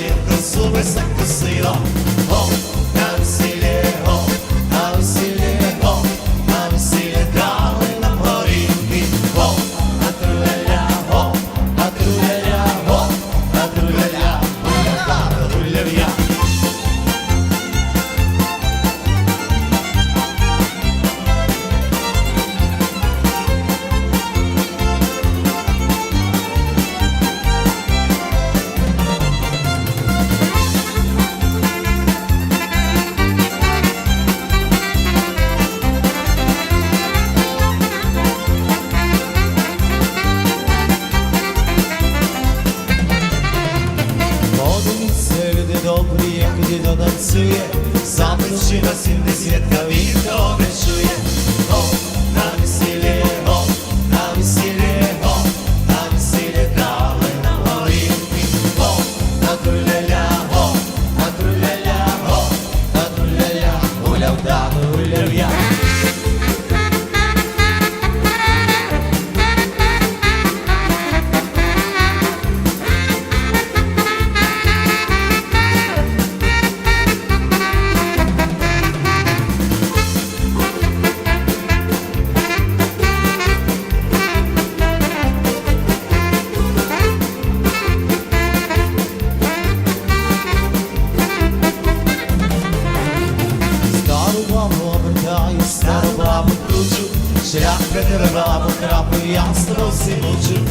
siempre sube esa cocina. Oh. добрі, як дід танцює, саме чи на сім десятка він добре чує. Vedrına bu tarafı yansıtırsın uçur